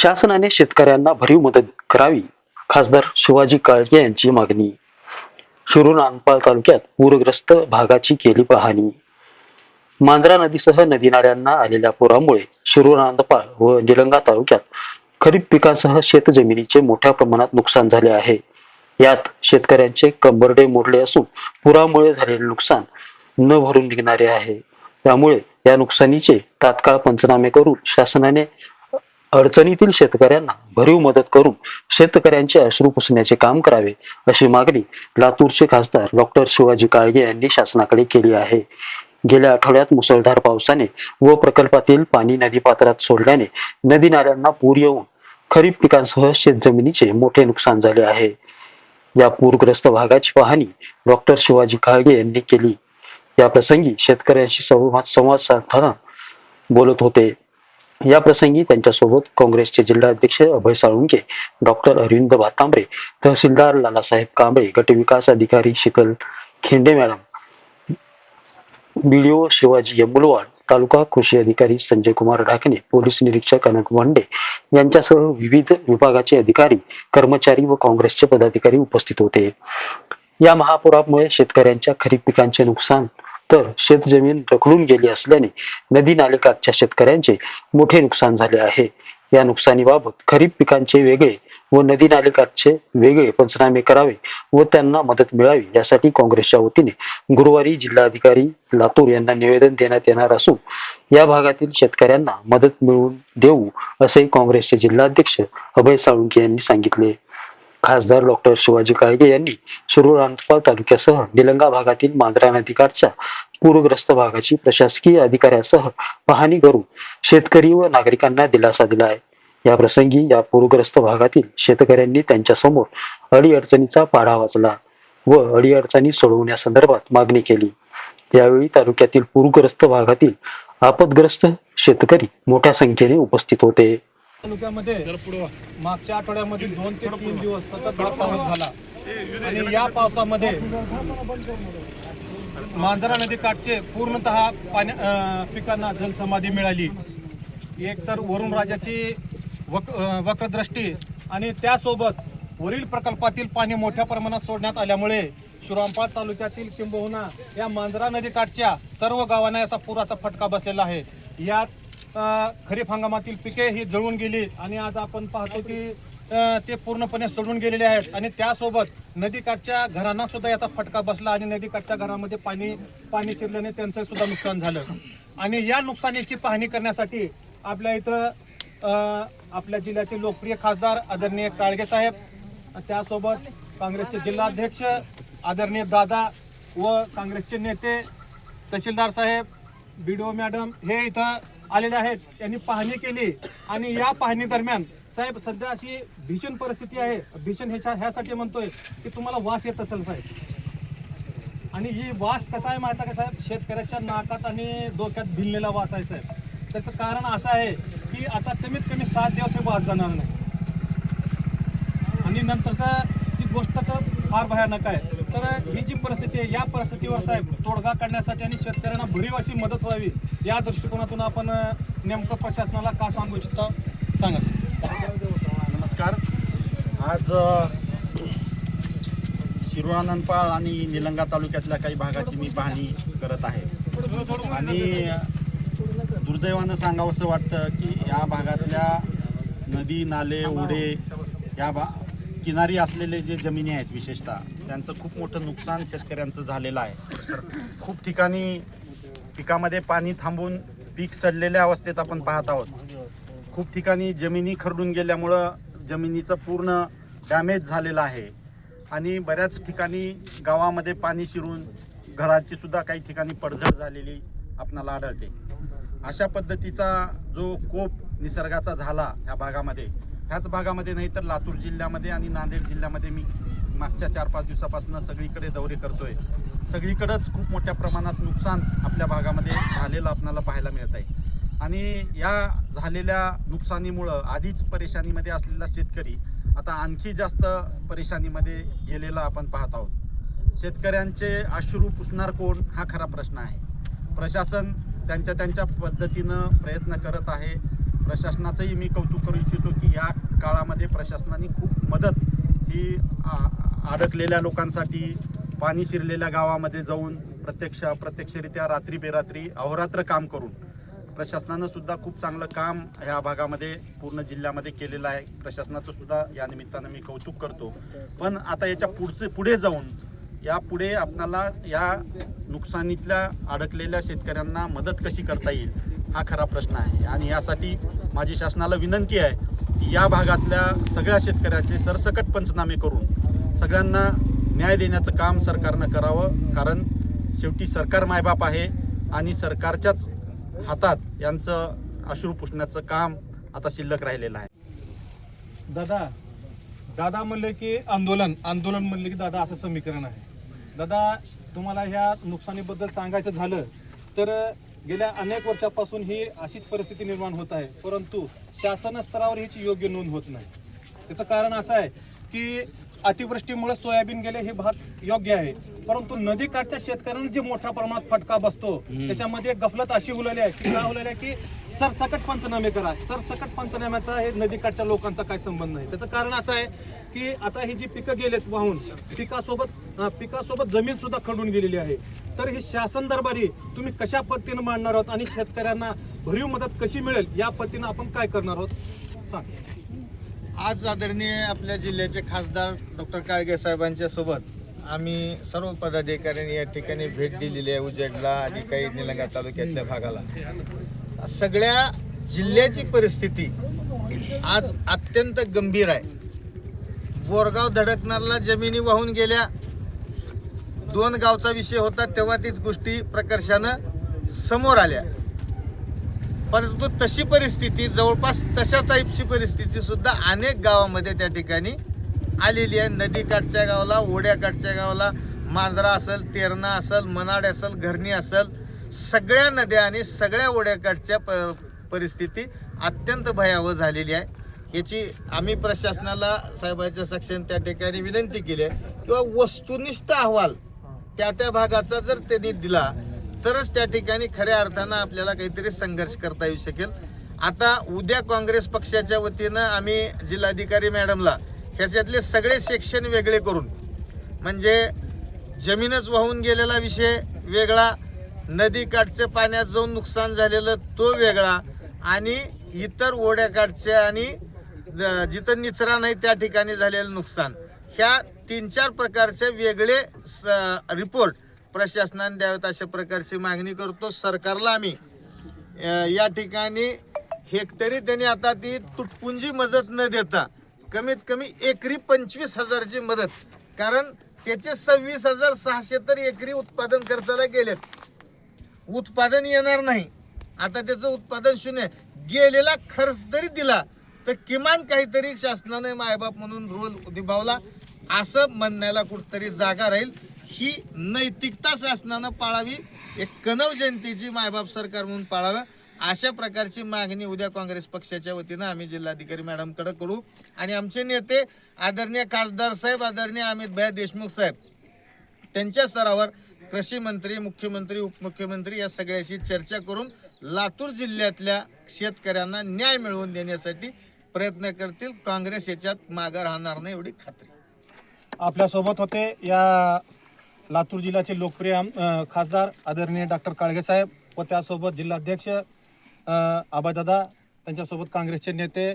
शासनाने शेतकऱ्यांना भरीव मदत करावी खासदार शिवाजी काळगे यांची मागणी. शिरूर नांदपाळ तालुक्यात पूरग्रस्त भागाची केली पाहणी. मांजरा नदीसह नदी नाल्यांना आलेल्या पुरामुळे शिरूर नांदपाळ व निलंगा तालुक्यात खरीप पिकांसह शेतजमिनीचे मोठ्या प्रमाणात नुकसान झाले आहे. यात शेतकऱ्यांचे कंबरडे मोडले असून पुरामुळे झालेले नुकसान न भरून निघणारे आहे. त्यामुळे या नुकसानीचे तात्काळ पंचनामे करून शासनाने अडचणीतील शेतकऱ्यांना भरीव मदत करून शेतकऱ्यांचे अश्रू पुसण्याचे काम करावे अशी मागणी लातूरचे खासदार डॉक्टर शिवाजी काळगे यांनी शासनाकडे केली आहे. गेल्या आठवड्यात मुसळधार पावसाने व प्रकल्पातील पाणी नदीपात्रात सोडल्याने नदी नाल्यांना पूर येऊन खरीप पिकांसह शेतजमिनीचे मोठे नुकसान झाले आहे. या पूरग्रस्त भागाची पाहणी डॉक्टर शिवाजी काळगे यांनी केली. या प्रसंगी शेतकऱ्यांशी संवाद संवाद साधताना बोलत होते. या प्रसंगी त्यांच्यासोबत काँग्रेसचे जिल्हाध्यक्ष अभय साळुंके डॉक्टर अरविंद भातांबरे तहसीलदार लालासाहेब कांबळे गटविकास अधिकारी शीतल खेंडे मॅडम बीडीओ शिवाजी यमुलवाड तालुका कृषी अधिकारी संजय कुमार ढाकणे पोलीस निरीक्षक अनंत वांडे यांच्यासह विविध विभागाचे अधिकारी कर्मचारी व काँग्रेसचे पदाधिकारी उपस्थित होते. या महापुरामुळे शेतकऱ्यांच्या खरीप पिकांचे नुकसान तर शेतजमीन रखडून गेली असल्याने नदी नालेकाठच्या शेतकऱ्यांचे मोठे नुकसान झाले आहे. या नुकसानीबाबत खरीप पिकांचे वेगळे व नदी नालेकाठचे वेगळे पंचनामे करावे व त्यांना मदत मिळावी यासाठी काँग्रेसच्या वतीने गुरुवारी जिल्हाधिकारी लातूर यांना निवेदन देण्यात येणार असून या भागातील शेतकऱ्यांना मदत मिळवून देऊ असे काँग्रेसचे जिल्हाध्यक्ष अभय साळुंके यांनी सांगितले. खासदार डॉक्टर शिवाजी काळगे यांनी शिरूर तालुक्यासह निलंगा भागातील मांजरा नदीकाठच्या पूरग्रस्त भागाची प्रशासकीय अधिकाऱ्यासह पाहणी करून शेतकरी व नागरिकांना दिलासा दिला आहे. या प्रसंगी या पूरग्रस्त भागातील शेतकऱ्यांनी त्यांच्यासमोर अडीअडचणीचा पाढा वाचला व अडीअडचणी सोडवण्यासंदर्भात मागणी केली. यावेळी तालुक्यातील पूरग्रस्त भागातील आपदग्रस्त शेतकरी मोठ्या संख्येने उपस्थित होते. तालुक्यामध्ये मागच्या आठवड्यामध्ये दोन ते तीन दिवस सतत पाऊस झाला. आणि या पावसामध्ये मांजरा नदी काठचे पूर्णतः पाण्या पिकांना जलसमाधी मिळाली. एक तर वरुण राजाची वक वक्रदृष्टी आणि त्यासोबत वरील प्रकल्पातील पाणी मोठ्या प्रमाणात सोडण्यात आल्यामुळे शिरामपाळ तालुक्यातील किंबहुना या मांजरा नदी काठच्या सर्व गावांना याचा पुराचा फटका बसलेला आहे. यात खरीप हंगामातील पिके ही जळून गेली आणि आज आपण पाहतो की ते पूर्णपणे सडून गेलेले आहेत. आणि त्यासोबत नदीकाठच्या घरांना सुद्धा याचा फटका बसला आणि नदीकाठच्या घरामध्ये पाणी पाणी शिरल्याने त्यांचं सुद्धा नुकसान झालं. आणि या नुकसानीची पाहणी करण्यासाठी आपल्या इथं आपल्या जिल्ह्याचे लोकप्रिय खासदार आदरणीय काळगे साहेब त्यासोबत काँग्रेसचे जिल्हाध्यक्ष आदरणीय दादा व काँग्रेसचे नेते तहसीलदार साहेब बी डी ओ मॅडम हे इथं आलेले आहेत. यांनी पाहणी केली आणि या पाहणी दरम्यान साहेब सध्या अशी भीषण परिस्थिती आहे. भीषण ह्याच्या ह्यासाठी म्हणतोय की तुम्हाला वास येत असेल साहेब. आणि ही वास कसा आहे माहिती आहे का साहेब? शेतकऱ्याच्या नाकात आणि डोक्यात भिनलेला वास आहे साहेब. त्याचं कारण असं आहे की आता कमीत कमी सात दिवस हे वास जाणार नाही. आणि नंतरचा ती गोष्ट तर फार भयानक आहे. तर ही जी परिस्थिती आहे या परिस्थितीवर साहेब तोडगा काढण्यासाठी आणि शेतकऱ्यांना भरीव अशी मदत व्हावी या दृष्टिकोनातून आपण नेमकं प्रशासनाला का सांगू इच्छितो? सांगा सर. नमस्कार. आज अ, शिरूर आणि निलंगा तालुक्यातल्या काही भागाची मी पाहणी करत आहे. आणि दुर्दैवानं सांगावंसं वाटतं की या भागातल्या नदी नाले ओढे या भा किनारी असलेले जे जमिनी आहेत विशेषतः त्यांचं खूप मोठं नुकसान शेतकऱ्यांचं झालेलं आहे. खूप ठिकाणी पिकामध्ये पाणी थांबून पीक सडलेल्या अवस्थेत आपण पाहत आहोत. खूप ठिकाणी जमिनी खरडून गेल्यामुळं जमिनीचं पूर्ण डॅमेज झालेलं आहे. आणि बऱ्याच ठिकाणी गावामध्ये पाणी शिरून घराची सुद्धा काही ठिकाणी पडझड झालेली आपणाला आढळते. अशा पद्धतीचा जो कोप निसर्गाचा झाला ह्या भागामध्ये ह्याच भागामध्ये नाही तर लातूर जिल्ह्यामध्ये आणि नांदेड जिल्ह्यामध्ये मी मागच्या चार पाच दिवसापासून सगळीकडे दौरे करतोय. सगळीकडंच खूप मोठ्या प्रमाणात नुकसान आपल्या भागामध्ये झालेलं आपणाला पाहायला मिळत आहे. आणि या झालेल्या नुकसानीमुळं आधीच परेशानीमध्ये असलेला शेतकरी आता आणखी जास्त परेशानीमध्ये गेलेला आपण पाहत आहोत. शेतकऱ्यांचे अश्रू पुसणार कोण? हा खरा प्रश्न आहे. प्रशासन त्यांच्या त्यांच्या पद्धतीनं प्रयत्न करत आहे. प्रशासनाचंही मी कौतुक करू इच्छितो की या काळामध्ये प्रशासनाने खूप मदत ही आ- अडकलेल्या लोकांसाठी पाणी शिरलेल्या गावामध्ये जाऊन प्रत्यक्ष अप्रत्यक्षरित्या रात्री बेरात्री अहोरात्र काम करून प्रशासनानं सुद्धा खूप चांगलं काम ह्या भागामध्ये पूर्ण जिल्ह्यामध्ये केलेलं आहे. प्रशासनाचं सुद्धा या निमित्तानं मी कौतुक करतो. पण आता याच्या पुढचे पुढे जाऊन या पुढे आपणाला या नुकसानीतल्या अडकलेल्या शेतकऱ्यांना मदत कशी करता येईल हा खरा प्रश्न आहे. आणि यासाठी माझी शासनाला विनंती आहे की या भागातल्या सगळ्या शेतकऱ्याचे सरसकट पंचनामे करून सगळ्यांना न्याय देण्याचं काम सरकारनं करावं कारण शेवटी सरकार मायबाप आहे आणि सरकारच्याच हातात यांचं अश्रू पुसण्याचं काम आता शिल्लक राहिलेलं आहे. दादा दादा म्हणले की आंदोलन आंदोलन म्हणले की दादा असं समीकरण आहे. दादा तुम्हाला ह्या नुकसानीबद्दल सांगायचं झालं तर गेल्या अनेक वर्षापासून ही अशीच परिस्थिती निर्माण होत आहे परंतु शासन स्तरावर ह्याची योग्य नोंद होत नाही. त्याचं कारण असं आहे की अतिवृष्टीमुळे सोयाबीन गेले हे भाग योग्य आहे. परंतु नदीकाठच्या शेतकऱ्यांना जे मोठ्या प्रमाणात फटका बसतो त्याच्यामध्ये गफलत अशी उलली आहे की काय उलली आहे की सरसकट पंचनामे करा. सरसकट पंचनाम्याचा हे नदीकाठच्या लोकांचा काय संबंध नाही. त्याचं कारण असं आहे की आता ही जी पिकं गेलेत वाहून पिकासोबत पिकासोबत जमीन सुद्धा खडून गेलेली आहे. तर ही शासन दरबारी तुम्ही कशा पद्धतीनं मांडणार आहोत आणि शेतकऱ्यांना भरीव मदत कशी मिळेल या पद्धतीनं आपण काय करणार आहोत? सांग. आज आदरणीय आपल्या जिल्ह्याचे खासदार डॉक्टर काळगे साहेबांच्या सोबत आम्ही सर्व पदाधिकाऱ्यांनी या ठिकाणी भेट दिलेली आहे उजेडला आणि काही निलंगा तालुक्यातल्या भागाला. सगळ्या जिल्ह्याची परिस्थिती आज अत्यंत गंभीर आहे. बोरगाव धडकणारला जमिनी वाहून गेल्या. दोन गावचा विषय होता तेव्हा तीच गोष्टी प्रकर्षानं समोर आल्या. परंतु तशी परिस्थिती जवळपास तशा टाईपची परिस्थिती सुद्धा अनेक गावामध्ये त्या ठिकाणी आलेली आहे. नदीकाठच्या गावाला ओढ्याकाठच्या गावाला मांजरा असेल तेरणा असेल मनाड असेल घरणी असेल सगळ्या नद्या आणि सगळ्या ओढ्याकाठच्या प परिस्थिती अत्यंत भयावह झालेली आहे. याची आम्ही प्रशासनाला साहेबांच्या सक्षम त्या ठिकाणी विनंती केली आहे. किंवा वस्तुनिष्ठ अहवाल त्या त्या भागाचा जर त्यांनी दिला तरच त्या ठिकाणी खऱ्या अर्थानं आपल्याला काहीतरी संघर्ष करता येऊ शकेल. आता उद्या काँग्रेस पक्षाच्या वतीनं आम्ही जिल्हाधिकारी मॅडमला ह्याच्यातले सगळे सेक्शन वेगळे करून म्हणजे जमीनच वाहून गेलेला विषय वेगळा नदीकाठचे पाण्यात जाऊन नुकसान झालेलं तो वेगळा आणि इतर ओढ्याकाठचे आणि ज- जिथं निचरा नाही त्या ठिकाणी झालेलं नुकसान. ह्या तीन चार प्रकारचे वेगळे स- रिपोर्ट प्रशासनाने द्यावेत अशा प्रकारची मागणी करतो. सरकारला आम्ही या ठिकाणी हेक्टरी त्यांनी आता ती तुटपुंजी मदत न देता कमीत कमी एकरी पंचवीस हजारची मदत कारण त्याचे सव्वीस हजार सहाशे तर एकरी उत्पादन खर्चाला गेलेत. उत्पादन येणार नाही. आता त्याचं उत्पादन शून्य गेलेला खर्च जरी दिला तर किमान काहीतरी शासनाने मायबाप म्हणून रोल निभावला असं म्हणण्याला कुठतरी जागा राहील. ही नैतिकता शासनानं पाळावी एक कनव जयंतीची मायबाप सरकार म्हणून पाळावं अशा प्रकारची मागणी उद्या काँग्रेस पक्षाच्या वतीनं आम्ही जिल्हाधिकारी मॅडमकडे करू. आणि आमचे नेते आदरणीय खासदार साहेब आदरणीय अमित भाई देशमुख साहेब त्यांच्या स्तरावर कृषी मंत्री मुख्यमंत्री उपमुख्यमंत्री या सगळ्याशी चर्चा करून लातूर जिल्ह्यातल्या शेतकऱ्यांना न्याय मिळवून देण्यासाठी प्रयत्न करतील. काँग्रेस याच्यात मागं राहणार नाही एवढी खात्री. आपल्यासोबत होते या लातूर जिल्ह्याचे लोकप्रिय आम- खासदार आदरणीय डॉक्टर काळगेसाहेब व त्यासोबत जिल्हाध्यक्ष अ, आबादादा त्यांच्यासोबत काँग्रेसचे नेते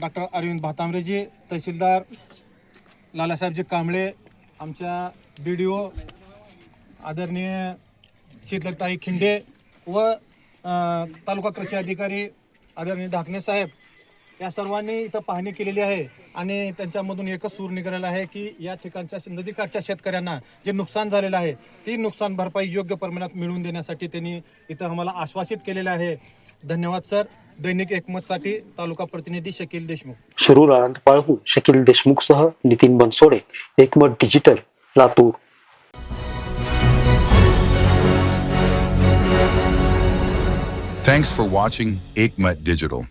डॉक्टर अरविंद भातांबरेजी तहसीलदार लालासाहेबजी कांबळे आमच्या बी डी ओ आदरणीय शीतलताई खिंडे व अ, तालुका कृषी अधिकारी आदरणीय ढाकणे साहेब या सर्वांनी इथं पाहणी केलेली आहे आणि त्यांच्यामधून एकच सूर निघालेला आहे की या ठिकाणच्या नदीकाठच्या शेतकऱ्यांना जे नुकसान झालेलं आहे ती नुकसान भरपाई योग्य प्रमाणात मिळवून देण्यासाठी त्यांनी इथं आम्हाला आश्वासित केलेलं आहे. धन्यवाद सर. दैनिक एकमतसाठी तालुका प्रतिनिधी शकील देशमुख. शिरूर आनंद पाळहू Shakeel देशमुखसह Nitin Bansode Ekmat digital Latur. Thanks for watching Aikmat Digital.